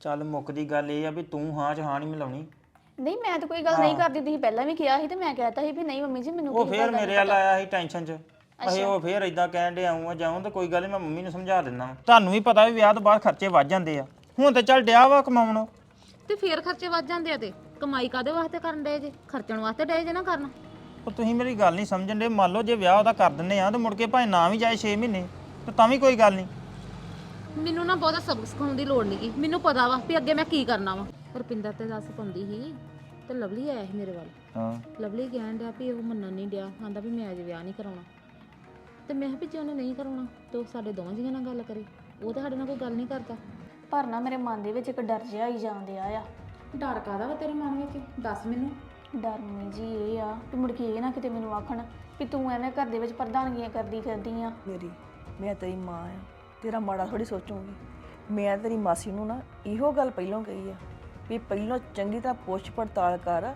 ਚੱਲ ਮੁੱਕਦੀ ਗੱਲ ਇਹ ਆ ਵੀ ਤੂੰ ਹਾਂ ਚ ਹਾਂ ਨਹੀਂ ਮਿਲਾਉਣੀ। ਨਹੀਂ ਮੈਂ ਤਾਂ ਕੋਈ ਗੱਲ ਨਹੀਂ ਕਰਦੀ ਤੁਸੀਂ ਪਹਿਲਾਂ ਵੀ ਕਿਹਾ ਸੀ ਤੇ ਮੈਂ ਕਹਿਤਾ ਸੀ ਵੀ ਨਹੀਂ ਮੰਮੀ ਜੀ ਮੈਨੂੰ ਉਹ ਕੀ ਫੇਰ ਮੇਰੇ ਵੱਲ ਆਇਆ ਸੀ ਟੈਨਸ਼ਨ 'ਚ। ਅਸੀਂ ਉਹ ਫੇਰ ਇਦਾਂ ਕਹਿਣ ਦੇ ਆਉਂ ਜਾਉਂ ਤਾਂ ਕੋਈ ਗੱਲ ਨੀ ਮੈਂ ਮੰਮੀ ਨੂੰ ਸਮਝਾ ਦਿੰਦਾ ਵਾਂ। ਤੁਹਾਨੂੰ ਵੀ ਪਤਾ ਵੀ ਵਿਆਹ ਤੋਂ ਬਾਅਦ ਖਰਚੇ ਵੱਧ ਜਾਂਦੇ ਆ। ਹੁਣ ਤੇ ਚੱਲ ਡਿਆ ਵਾ ਕਮਾਉਣ। ਤੇ ਫੇਰ ਖਰਚੇ ਵੱਧ ਜਾਂਦੇ ਆ ਤੇ? ਕਮਾਈ ਕਾਦੇ ਵਾਸਤੇ ਕਰਨ ਡਏ ਜੇ? ਖਰਚਣ ਵਾਸਤੇ ਡਏ ਜੇ ਨਾ ਕਰਨ। ਉਹ ਤੁਸੀਂ ਮੇਰੀ ਗੱਲ ਨਹੀਂ ਸਮਝਣ ਦੇ ਮੰਨ ਲਓ ਜੇ ਵਿਆਹ ਉਹਦਾ ਕਰ ਦਿੰਨੇ ਆ ਤੇ ਮੁੜ ਕੇ ਭਾਵੇਂ ਨਾ ਵੀ ਜਾਏ 6 ਮਹੀਨੇ ਤੇ ਤਾਂ ਵੀ ਕੋਈ ਗੱਲ ਨਹੀਂ। ਮੈਨੂੰ ਨਾ ਬਹੁਤਾ ਸਬਕ ਸਿਖਾਉਣ ਦੀ ਲੋੜ ਨਹੀਂਗੀ ਮੈਨੂੰ ਪਤਾ ਵਾ ਵੀ ਅੱਗੇ ਮੈਂ ਕੀ ਕਰਨਾ ਵਾ। ਰੁਪਿੰਦਰ ਤੇ ਦੱਸ ਪਾਉਂਦੀ ਸੀ ਤੇ ਲਵਲੀ ਆਇਆ ਸੀ ਮੇਰੇ ਵੱਲ। ਹਾਂ। ਲਵਲੀ ਕਹਿਣ ਡਿਆ ਵੀ ਉਹ ਮੰਨਣ ਨਹੀਂ ਡਿਆ ਆਂਦਾ ਵੀ ਮੈਂ ਅਜੇ ਵਿਆਹ ਨਹੀਂ ਕਰਾਉਣਾ। ਤੇ ਮੈਂ ਕਿਹਾ ਵੀ ਜੇ ਉਹਨੇ ਨਹੀਂ ਕਰਾਉਣਾ ਤੇ ਉਹ ਸਾਡੇ ਦੋਵਾਂ ਜੀਆਂ ਨਾਲ ਗੱਲ ਕਰੇ। ਉਹ ਤਾਂ ਸਾਡੇ ਨਾਲ ਕੋਈ ਗੱਲ ਨਹੀਂ ਕਰਦਾ। ਪਰ ਨਾ ਮੇਰੇ ਮਨ ਦੇ ਵਿੱਚ ਇੱਕ ਡਰ ਜਿਹਾ ਆਈ ਜਾਂਦਿਆ ਆ। ਡਰ ਕਾਦਾ ਵਾ ਤੇਰੇ ਮਨ ਵਿੱਚ? ਦੱਸ ਮੈਨੂੰ। ਡਰ ਮੰਮੀ ਜੀ ਇਹ ਆ ਕਿ ਮੁੜ ਕੇ ਇਹ ਨਾ ਕਿਤੇ ਮੈਨੂੰ ਆਖਣ ਕਿ ਤੂੰ ਐਵੇਂ ਘਰ ਦੇ ਵਿੱਚ ਪ੍ਰਧਾਨਗੀਆਂ ਕਰਦੀ ਫਿਰਦੀ ਆ। ਮੇਰੀ ਮੈਂ ਤੇਰੀ ਮਾਂ ਆ। ਤੇਰਾ ਮਾੜਾ ਥੋੜੀ ਸੋਚੂਗੀ। ਮੈਂ ਤੇਰੀ ਮਾਸੀ ਨੂੰ ਨਾ ਇਹੋ ਗੱਲ ਪਹਿਲਾਂ ਕਹੀ ਆ ਵੀ ਪਹਿਲਾਂ ਚੰਗੀ ਤਰ੍ਹਾਂ ਪੁੱਛ ਪੜਤਾਲ ਕਰ